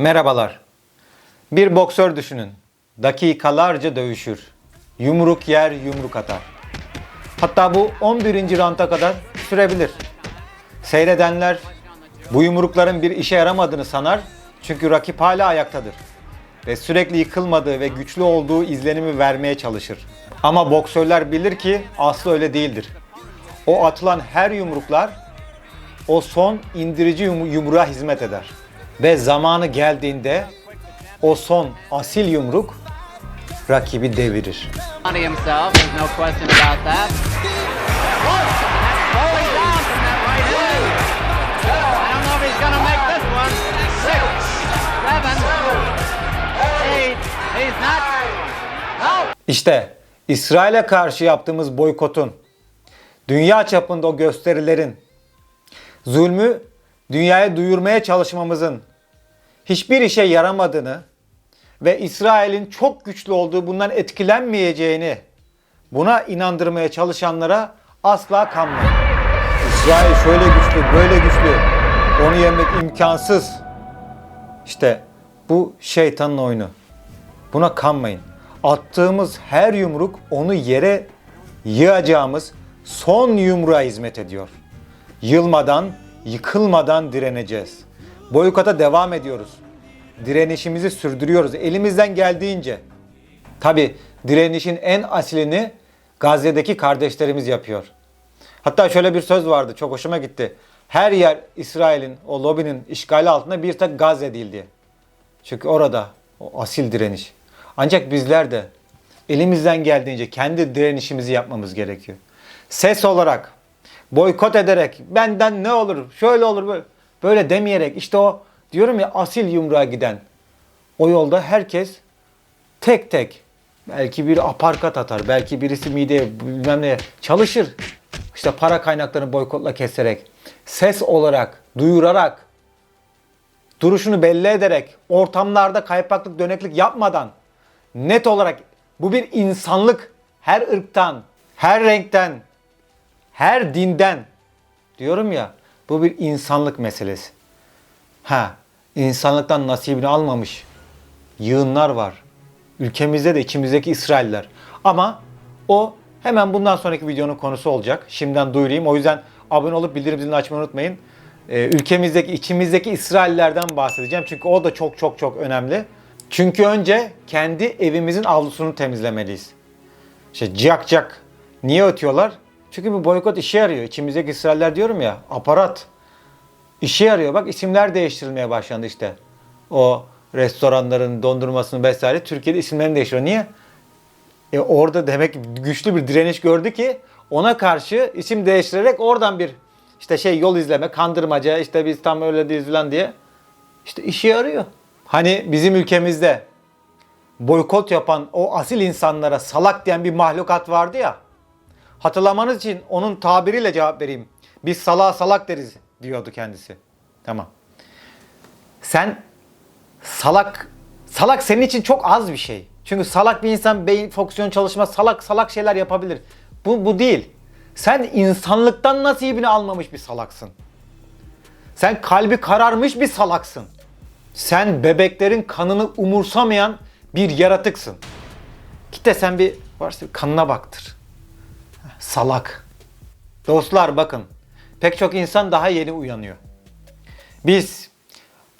Merhabalar. Bir boksör düşünün. Dakikalarca dövüşür. Yumruk yer, yumruk atar. Hatta bu 11. ranta kadar sürebilir. Seyredenler bu yumrukların bir işe yaramadığını sanar çünkü rakip hala ayaktadır. Ve sürekli yıkılmadığı ve güçlü olduğu izlenimi vermeye çalışır. Ama boksörler bilir ki aslı öyle değildir. O atılan her yumruklar o son indirici yum- yumruğa hizmet eder. Ve zamanı geldiğinde o son asil yumruk rakibi devirir. İşte İsrail'e karşı yaptığımız boykotun, dünya çapında o gösterilerin, zulmü dünyaya duyurmaya çalışmamızın hiçbir işe yaramadığını ve İsrail'in çok güçlü olduğu bundan etkilenmeyeceğini buna inandırmaya çalışanlara asla kanmayın. İsrail şöyle güçlü, böyle güçlü. Onu yemek imkansız. İşte bu şeytanın oyunu. Buna kanmayın. Attığımız her yumruk onu yere yığacağımız son yumruğa hizmet ediyor. Yılmadan, yıkılmadan direneceğiz. Boykota devam ediyoruz. Direnişimizi sürdürüyoruz elimizden geldiğince. Tabi direnişin en asilini Gazze'deki kardeşlerimiz yapıyor. Hatta şöyle bir söz vardı çok hoşuma gitti. Her yer İsrail'in o lobinin işgali altında bir tek Gazze değil diye. Çünkü orada o asil direniş. Ancak bizler de elimizden geldiğince kendi direnişimizi yapmamız gerekiyor. Ses olarak, boykot ederek, benden ne olur, şöyle olur, böyle, böyle demeyerek işte o diyorum ya asil yumruğa giden o yolda herkes tek tek belki biri aparkat atar, belki birisi mideye bilmem ne çalışır. İşte para kaynaklarını boykotla keserek, ses olarak, duyurarak, duruşunu belli ederek, ortamlarda kaypaklık, döneklik yapmadan net olarak bu bir insanlık her ırktan, her renkten, her dinden diyorum ya bu bir insanlık meselesi. Ha, insanlıktan nasibini almamış yığınlar var. Ülkemizde de içimizdeki İsrailler. Ama o hemen bundan sonraki videonun konusu olacak. Şimdiden duyurayım. O yüzden abone olup bildirim zilini açmayı unutmayın. Ee, ülkemizdeki, içimizdeki İsraillerden bahsedeceğim. Çünkü o da çok çok çok önemli. Çünkü önce kendi evimizin avlusunu temizlemeliyiz. İşte cak cak. Niye ötüyorlar? Çünkü bu boykot işe yarıyor. İçimizdeki İsrailler diyorum ya aparat. İşe yarıyor. Bak isimler değiştirilmeye başlandı işte. O restoranların dondurmasını vesaire Türkiye'de isimlerini değiştiriyor. Niye? E orada demek güçlü bir direniş gördü ki ona karşı isim değiştirerek oradan bir işte şey yol izleme, kandırmaca, işte biz tam öyle değiliz falan diye işte işe yarıyor. Hani bizim ülkemizde boykot yapan o asil insanlara salak diyen bir mahlukat vardı ya. Hatırlamanız için onun tabiriyle cevap vereyim. Biz salağa salak deriz diyordu kendisi. Tamam. Sen salak salak senin için çok az bir şey. Çünkü salak bir insan beyin fonksiyon çalışmaz. Salak salak şeyler yapabilir. Bu bu değil. Sen insanlıktan nasibini almamış bir salaksın. Sen kalbi kararmış bir salaksın. Sen bebeklerin kanını umursamayan bir yaratıksın. Git de sen bir varsa bir kanına baktır. Salak. Dostlar bakın. Pek çok insan daha yeni uyanıyor. Biz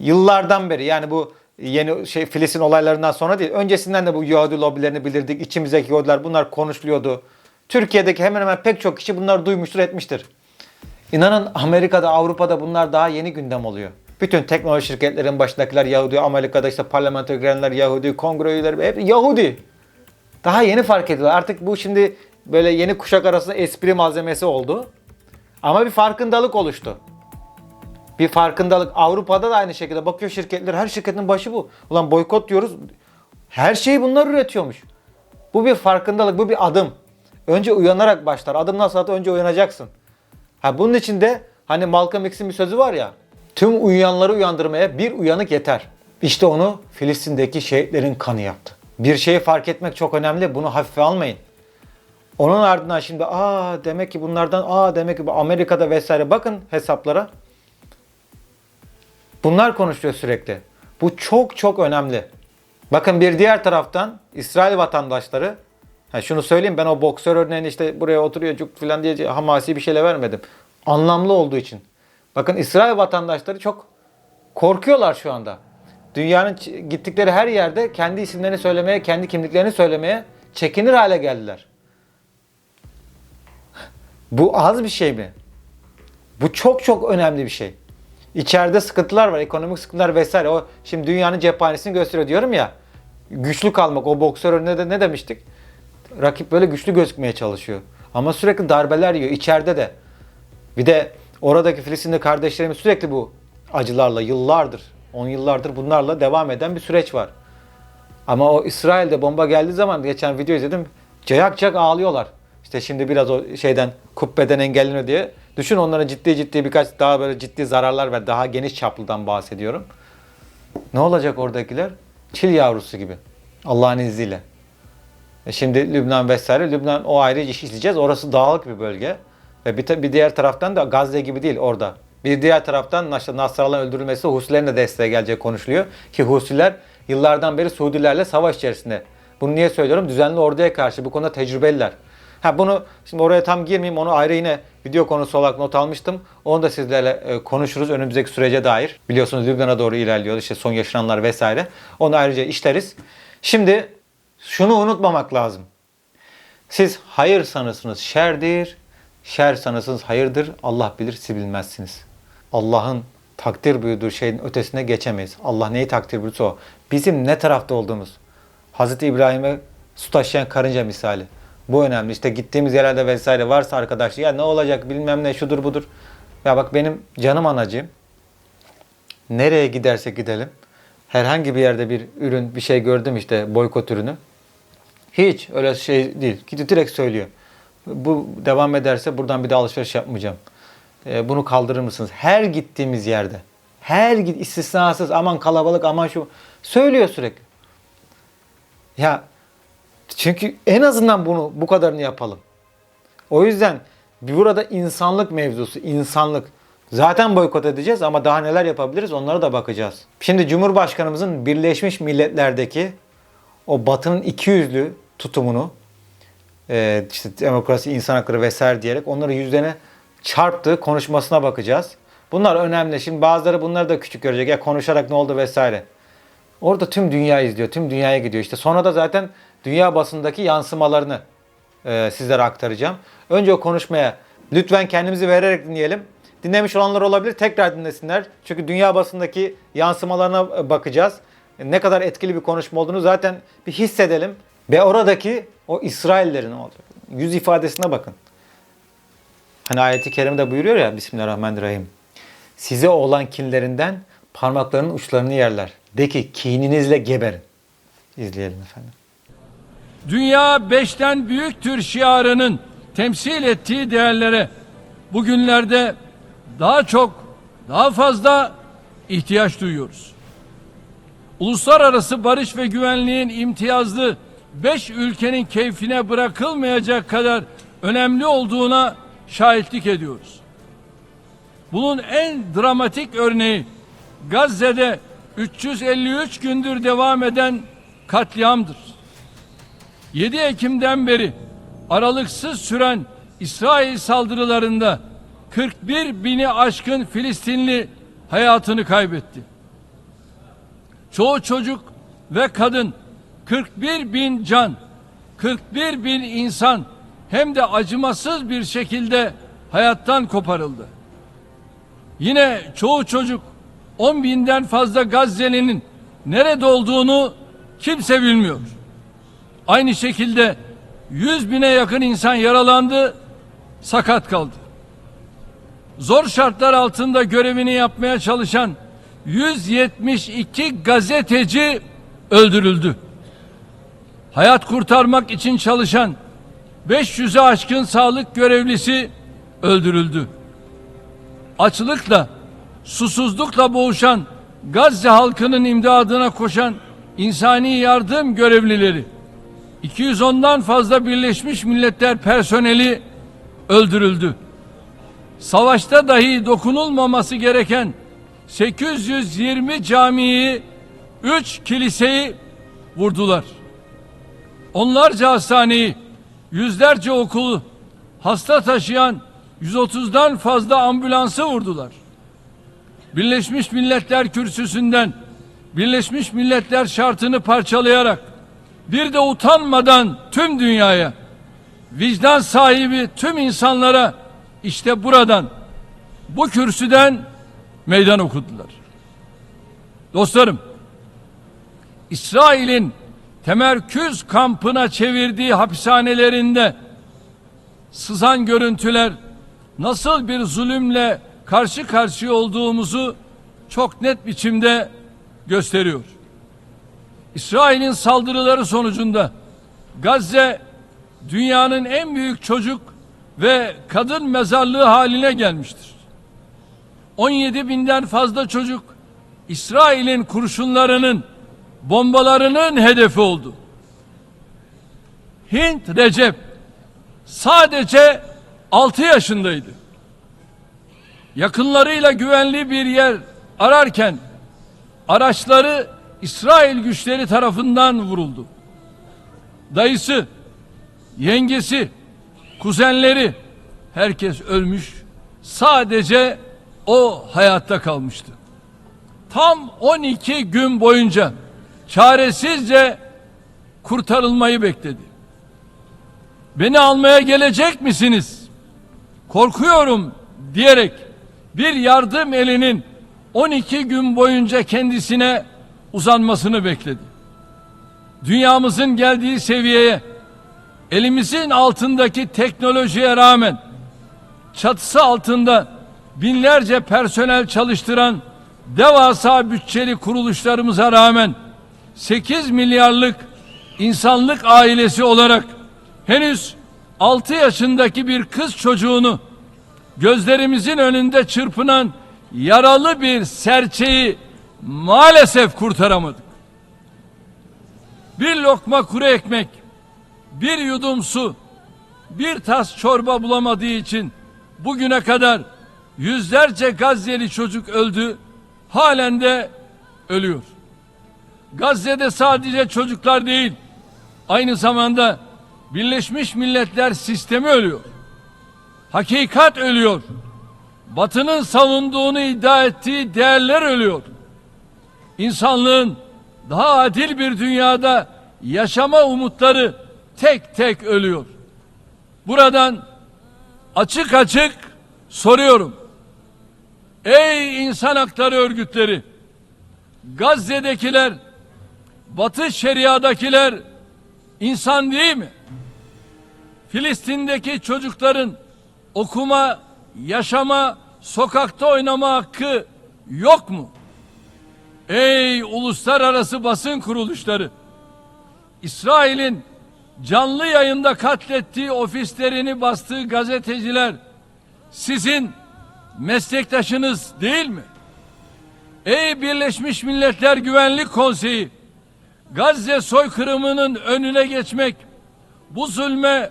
yıllardan beri yani bu yeni şey Filistin olaylarından sonra değil. Öncesinden de bu Yahudi lobilerini bilirdik. İçimizdeki Yahudiler bunlar konuşuluyordu. Türkiye'deki hemen hemen pek çok kişi bunları duymuştur etmiştir. İnanın Amerika'da, Avrupa'da bunlar daha yeni gündem oluyor. Bütün teknoloji şirketlerin başındakiler Yahudi, Amerika'da işte parlamentoya girenler Yahudi, kongre üyeleri hep Yahudi. Daha yeni fark ediyorlar. Artık bu şimdi böyle yeni kuşak arasında espri malzemesi oldu. Ama bir farkındalık oluştu. Bir farkındalık. Avrupa'da da aynı şekilde bakıyor şirketler. Her şirketin başı bu. Ulan boykot diyoruz. Her şeyi bunlar üretiyormuş. Bu bir farkındalık, bu bir adım. Önce uyanarak başlar. Adım nasıl atı? Önce uyanacaksın. Ha bunun için de hani Malcolm X'in bir sözü var ya. Tüm uyuyanları uyandırmaya bir uyanık yeter. İşte onu Filistin'deki şehitlerin kanı yaptı. Bir şeyi fark etmek çok önemli. Bunu hafife almayın. Onun ardından şimdi aa demek ki bunlardan aa demek ki bu Amerika'da vesaire bakın hesaplara. Bunlar konuşuyor sürekli. Bu çok çok önemli. Bakın bir diğer taraftan İsrail vatandaşları ha şunu söyleyeyim ben o boksör örneğini işte buraya oturuyor cuk falan diye hamasi bir şeyle vermedim. Anlamlı olduğu için. Bakın İsrail vatandaşları çok korkuyorlar şu anda. Dünyanın gittikleri her yerde kendi isimlerini söylemeye, kendi kimliklerini söylemeye çekinir hale geldiler. Bu az bir şey mi? Bu çok çok önemli bir şey. İçeride sıkıntılar var, ekonomik sıkıntılar vesaire. O şimdi dünyanın cephanesini gösteriyor diyorum ya. Güçlü kalmak. O boksör önüne de ne demiştik? Rakip böyle güçlü gözükmeye çalışıyor. Ama sürekli darbeler yiyor içeride de. Bir de oradaki Filistinli kardeşlerimiz sürekli bu acılarla yıllardır, 10 yıllardır bunlarla devam eden bir süreç var. Ama o İsrail'de bomba geldiği zaman geçen video izledim. Cayak cayak ağlıyorlar. İşte şimdi biraz o şeyden kubbeden engelleniyor diye. Düşün onlara ciddi ciddi birkaç daha böyle ciddi zararlar ver. Daha geniş çaplıdan bahsediyorum. Ne olacak oradakiler? Çil yavrusu gibi. Allah'ın izniyle. E şimdi Lübnan vesaire. Lübnan o ayrı iş işleyeceğiz. Orası dağlık bir bölge. Ve bir, bir diğer taraftan da Gazze gibi değil orada. Bir diğer taraftan Nas- Nasrallah'ın öldürülmesi Husilerin de desteğe geleceği konuşuluyor. Ki Husiler yıllardan beri Suudilerle savaş içerisinde. Bunu niye söylüyorum? Düzenli orduya karşı bu konuda tecrübeliler. Ha bunu şimdi oraya tam girmeyeyim. Onu ayrı yine video konusu olarak not almıştım. Onu da sizlerle e, konuşuruz önümüzdeki sürece dair. Biliyorsunuz Lübnan'a doğru ilerliyor. İşte son yaşananlar vesaire. Onu ayrıca işleriz. Şimdi şunu unutmamak lazım. Siz hayır sanırsınız şerdir, şer sanırsınız hayırdır. Allah bilir siz bilmezsiniz. Allah'ın takdir buyurduğu şeyin ötesine geçemeyiz. Allah neyi takdir buyursa o. Bizim ne tarafta olduğumuz. Hazreti İbrahim'e su taşıyan karınca misali. Bu önemli. İşte gittiğimiz yerlerde vesaire varsa arkadaşlar ya ne olacak bilmem ne şudur budur. Ya bak benim canım anacığım. Nereye gidersek gidelim. Herhangi bir yerde bir ürün bir şey gördüm işte boykot ürünü. Hiç öyle şey değil. Gidiyor direkt söylüyor. Bu devam ederse buradan bir daha alışveriş yapmayacağım. Ee, bunu kaldırır mısınız? Her gittiğimiz yerde. Her istisnasız aman kalabalık aman şu söylüyor sürekli. Ya çünkü en azından bunu bu kadarını yapalım. O yüzden burada insanlık mevzusu, insanlık. Zaten boykot edeceğiz ama daha neler yapabiliriz onlara da bakacağız. Şimdi Cumhurbaşkanımızın Birleşmiş Milletler'deki o batının ikiyüzlü tutumunu e, işte demokrasi, insan hakları vesaire diyerek onları yüzlerine çarptığı konuşmasına bakacağız. Bunlar önemli. Şimdi bazıları bunları da küçük görecek. Ya konuşarak ne oldu vesaire. Orada tüm dünya izliyor. Tüm dünyaya gidiyor. İşte sonra da zaten dünya basındaki yansımalarını e, sizlere aktaracağım. Önce o konuşmaya lütfen kendimizi vererek dinleyelim. Dinlemiş olanlar olabilir. Tekrar dinlesinler. Çünkü dünya basındaki yansımalarına e, bakacağız. Ne kadar etkili bir konuşma olduğunu zaten bir hissedelim. Ve oradaki o İsraillerin o yüz ifadesine bakın. Hani ayeti kerimede buyuruyor ya Bismillahirrahmanirrahim. Size olan kinlerinden parmaklarının uçlarını yerler. De ki kininizle geberin. İzleyelim efendim. Dünya beşten büyüktür şiarının temsil ettiği değerlere bugünlerde daha çok, daha fazla ihtiyaç duyuyoruz. Uluslararası barış ve güvenliğin imtiyazlı beş ülkenin keyfine bırakılmayacak kadar önemli olduğuna şahitlik ediyoruz. Bunun en dramatik örneği Gazze'de 353 gündür devam eden katliamdır. 7 Ekim'den beri aralıksız süren İsrail saldırılarında 41 bini aşkın Filistinli hayatını kaybetti. Çoğu çocuk ve kadın 41 bin can, 41 bin insan hem de acımasız bir şekilde hayattan koparıldı. Yine çoğu çocuk 10 binden fazla Gazze'linin nerede olduğunu kimse bilmiyor. Aynı şekilde 100 bine yakın insan yaralandı, sakat kaldı. Zor şartlar altında görevini yapmaya çalışan 172 gazeteci öldürüldü. Hayat kurtarmak için çalışan 500'e aşkın sağlık görevlisi öldürüldü. Açlıkla, susuzlukla boğuşan Gazze halkının imdadına koşan insani yardım görevlileri 210'dan fazla Birleşmiş Milletler personeli öldürüldü. Savaşta dahi dokunulmaması gereken 820 camiyi üç kiliseyi vurdular. Onlarca hastaneyi, yüzlerce okulu, hasta taşıyan 130'dan fazla ambulansı vurdular. Birleşmiş Milletler Kürsüsü'nden Birleşmiş Milletler şartını parçalayarak bir de utanmadan tüm dünyaya vicdan sahibi tüm insanlara işte buradan bu kürsüden meydan okudular. Dostlarım, İsrail'in temerküz kampına çevirdiği hapishanelerinde sızan görüntüler nasıl bir zulümle karşı karşıya olduğumuzu çok net biçimde gösteriyor. İsrail'in saldırıları sonucunda Gazze dünyanın en büyük çocuk ve kadın mezarlığı haline gelmiştir. 17 binden fazla çocuk İsrail'in kurşunlarının bombalarının hedefi oldu. Hint Recep sadece 6 yaşındaydı. Yakınlarıyla güvenli bir yer ararken araçları İsrail güçleri tarafından vuruldu. Dayısı, yengesi, kuzenleri herkes ölmüş. Sadece o hayatta kalmıştı. Tam 12 gün boyunca çaresizce kurtarılmayı bekledi. Beni almaya gelecek misiniz? Korkuyorum diyerek bir yardım elinin 12 gün boyunca kendisine uzanmasını bekledi. Dünyamızın geldiği seviyeye elimizin altındaki teknolojiye rağmen çatısı altında binlerce personel çalıştıran devasa bütçeli kuruluşlarımıza rağmen 8 milyarlık insanlık ailesi olarak henüz 6 yaşındaki bir kız çocuğunu gözlerimizin önünde çırpınan yaralı bir serçeyi maalesef kurtaramadık. Bir lokma kuru ekmek, bir yudum su, bir tas çorba bulamadığı için bugüne kadar yüzlerce Gazze'li çocuk öldü, halen de ölüyor. Gazze'de sadece çocuklar değil, aynı zamanda Birleşmiş Milletler sistemi ölüyor. Hakikat ölüyor. Batının savunduğunu iddia ettiği değerler ölüyor. İnsanlığın daha adil bir dünyada yaşama umutları tek tek ölüyor. Buradan açık açık soruyorum. Ey insan hakları örgütleri, Gazze'dekiler, Batı Şeria'dakiler insan değil mi? Filistin'deki çocukların okuma, yaşama, sokakta oynama hakkı yok mu? Ey uluslararası basın kuruluşları! İsrail'in canlı yayında katlettiği ofislerini bastığı gazeteciler sizin meslektaşınız değil mi? Ey Birleşmiş Milletler Güvenlik Konseyi! Gazze soykırımının önüne geçmek, bu zulme,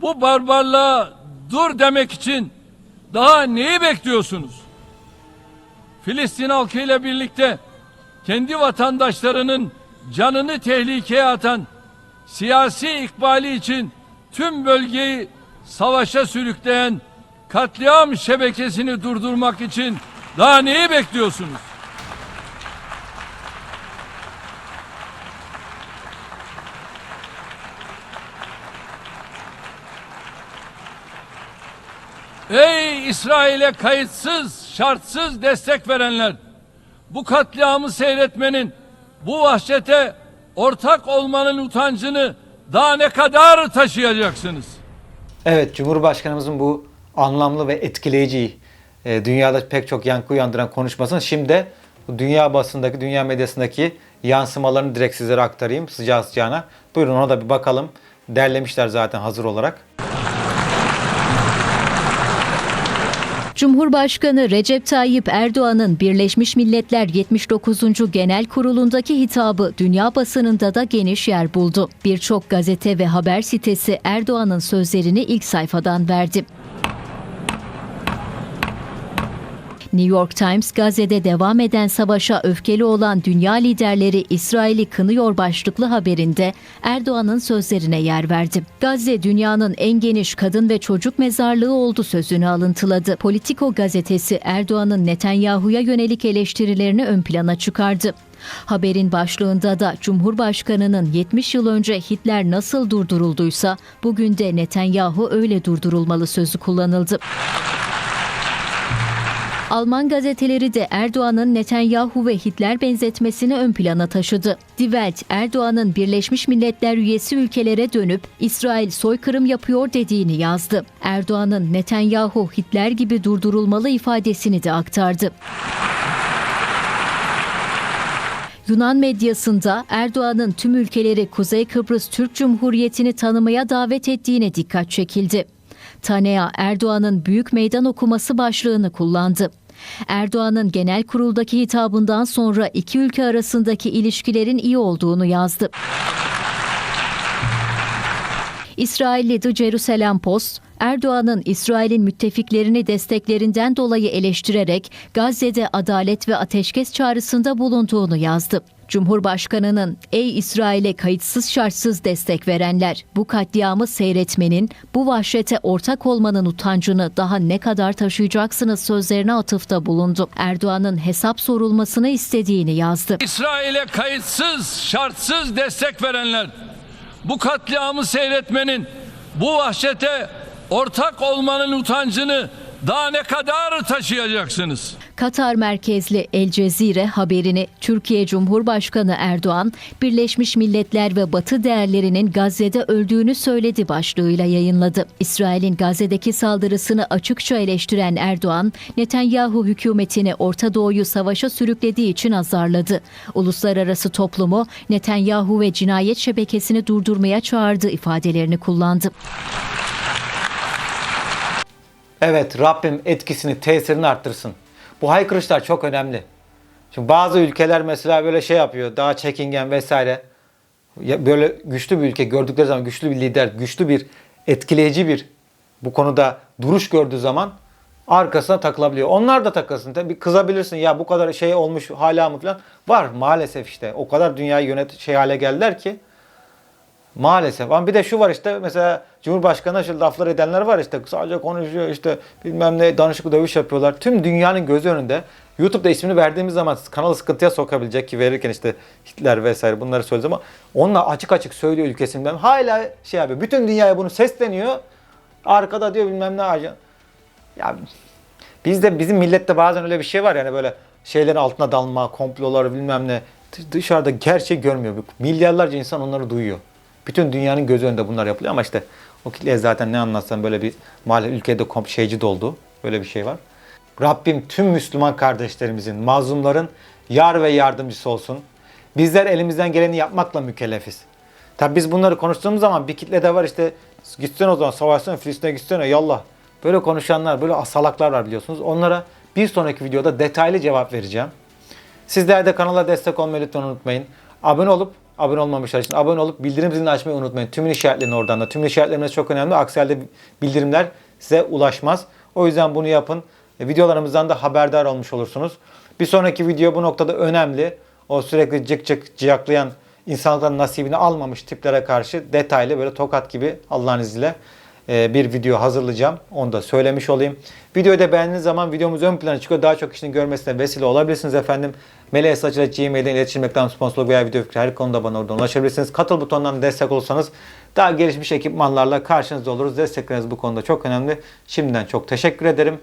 bu barbarlığa dur demek için daha neyi bekliyorsunuz? Filistin halkıyla birlikte kendi vatandaşlarının canını tehlikeye atan siyasi ikbali için tüm bölgeyi savaşa sürükleyen katliam şebekesini durdurmak için daha neyi bekliyorsunuz? Ey İsrail'e kayıtsız, şartsız destek verenler! Bu katliamı seyretmenin, bu vahşete ortak olmanın utancını daha ne kadar taşıyacaksınız? Evet, Cumhurbaşkanımızın bu anlamlı ve etkileyici, e, dünyada pek çok yankı uyandıran konuşmasını şimdi dünya basındaki, dünya medyasındaki yansımalarını direkt sizlere aktarayım sıcağı sıcağına. Buyurun ona da bir bakalım. Derlemişler zaten hazır olarak. Cumhurbaşkanı Recep Tayyip Erdoğan'ın Birleşmiş Milletler 79. Genel Kurulu'ndaki hitabı dünya basınında da geniş yer buldu. Birçok gazete ve haber sitesi Erdoğan'ın sözlerini ilk sayfadan verdi. New York Times, Gazze'de devam eden savaşa öfkeli olan dünya liderleri İsrail'i kınıyor başlıklı haberinde Erdoğan'ın sözlerine yer verdi. Gazze dünyanın en geniş kadın ve çocuk mezarlığı oldu sözünü alıntıladı. Politico gazetesi Erdoğan'ın Netanyahu'ya yönelik eleştirilerini ön plana çıkardı. Haberin başlığında da Cumhurbaşkanı'nın 70 yıl önce Hitler nasıl durdurulduysa bugün de Netanyahu öyle durdurulmalı sözü kullanıldı. Alman gazeteleri de Erdoğan'ın Netanyahu ve Hitler benzetmesini ön plana taşıdı. Die Welt, Erdoğan'ın Birleşmiş Milletler üyesi ülkelere dönüp İsrail soykırım yapıyor dediğini yazdı. Erdoğan'ın Netanyahu Hitler gibi durdurulmalı ifadesini de aktardı. Yunan medyasında Erdoğan'ın tüm ülkeleri Kuzey Kıbrıs Türk Cumhuriyeti'ni tanımaya davet ettiğine dikkat çekildi. Tanea Erdoğan'ın büyük meydan okuması başlığını kullandı. Erdoğan'ın genel kuruldaki hitabından sonra iki ülke arasındaki ilişkilerin iyi olduğunu yazdı. İsrailli The Jerusalem Post, Erdoğan'ın İsrail'in müttefiklerini desteklerinden dolayı eleştirerek Gazze'de adalet ve ateşkes çağrısında bulunduğunu yazdı. Cumhurbaşkanının ey İsrail'e kayıtsız şartsız destek verenler bu katliamı seyretmenin, bu vahşete ortak olmanın utancını daha ne kadar taşıyacaksınız sözlerine atıfta bulundu. Erdoğan'ın hesap sorulmasını istediğini yazdı. İsrail'e kayıtsız, şartsız destek verenler, bu katliamı seyretmenin, bu vahşete ortak olmanın utancını daha ne kadar taşıyacaksınız? Katar merkezli El Cezire haberini Türkiye Cumhurbaşkanı Erdoğan, Birleşmiş Milletler ve Batı değerlerinin Gazze'de öldüğünü söyledi başlığıyla yayınladı. İsrail'in Gazze'deki saldırısını açıkça eleştiren Erdoğan, Netanyahu hükümetini Orta Doğu'yu savaşa sürüklediği için azarladı. Uluslararası toplumu Netanyahu ve cinayet şebekesini durdurmaya çağırdı ifadelerini kullandı. Evet Rabbim etkisini, tesirini arttırsın. Bu haykırışlar çok önemli. Şimdi bazı ülkeler mesela böyle şey yapıyor. Daha çekingen vesaire. Böyle güçlü bir ülke gördükleri zaman güçlü bir lider, güçlü bir etkileyici bir bu konuda duruş gördüğü zaman arkasına takılabiliyor. Onlar da takılsın. Tabii kızabilirsin ya bu kadar şey olmuş hala mı falan. Var maalesef işte. O kadar dünyayı yönet şey hale geldiler ki. Maalesef. Ama bir de şu var işte mesela Cumhurbaşkanı şu laflar edenler var işte sadece konuşuyor işte bilmem ne danışıklı dövüş yapıyorlar. Tüm dünyanın gözü önünde YouTube'da ismini verdiğimiz zaman kanalı sıkıntıya sokabilecek ki verirken işte Hitler vesaire bunları söyledi ama onunla açık açık söylüyor ülkesinden. Hala şey yapıyor. Bütün dünyaya bunu sesleniyor. Arkada diyor bilmem ne ajan. Ya bizde bizim millette bazen öyle bir şey var yani böyle şeylerin altına dalma, komplolar bilmem ne. Dışarıda gerçeği görmüyor. Milyarlarca insan onları duyuyor. Bütün dünyanın gözü önünde bunlar yapılıyor ama işte o kitleye zaten ne anlatsan böyle bir mahalle ülkede şeyci doldu. Böyle bir şey var. Rabbim tüm Müslüman kardeşlerimizin, mazlumların yar ve yardımcısı olsun. Bizler elimizden geleni yapmakla mükellefiz. Tabi biz bunları konuştuğumuz zaman bir kitle de var işte gitsen o zaman savaşsana Filistin'e gitsene yallah. Böyle konuşanlar, böyle asalaklar var biliyorsunuz. Onlara bir sonraki videoda detaylı cevap vereceğim. Sizler de kanala destek olmayı lütfen unutmayın. Abone olup abone olmamışlar için abone olup bildirim zilini açmayı unutmayın. Tümün işaretlerini oradan da. Tümün işaretleriniz çok önemli. Aksi halde bildirimler size ulaşmaz. O yüzden bunu yapın. E, Videolarımızdan da haberdar olmuş olursunuz. Bir sonraki video bu noktada önemli. O sürekli cık cık ciyaklayan insanların nasibini almamış tiplere karşı detaylı böyle tokat gibi Allah'ın izniyle bir video hazırlayacağım. Onu da söylemiş olayım. Videoyu da beğendiğiniz zaman videomuz ön plana çıkıyor. Daha çok kişinin görmesine vesile olabilirsiniz efendim. Meleğe Saçı'la Gmail'den iletişim reklam sponsorluk veya video fikri her konuda bana oradan ulaşabilirsiniz. Katıl butonundan destek olursanız daha gelişmiş ekipmanlarla karşınızda oluruz. Destekleriniz bu konuda çok önemli. Şimdiden çok teşekkür ederim.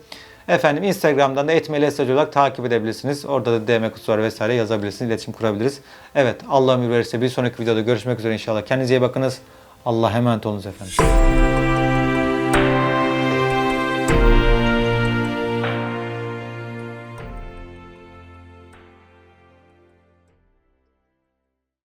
Efendim Instagram'dan da etmeli mesaj olarak takip edebilirsiniz. Orada da DM kutusu vesaire yazabilirsiniz. İletişim kurabiliriz. Evet Allah ömür verirse bir sonraki videoda görüşmek üzere inşallah. Kendinize iyi bakınız. Allah'a emanet olunuz efendim.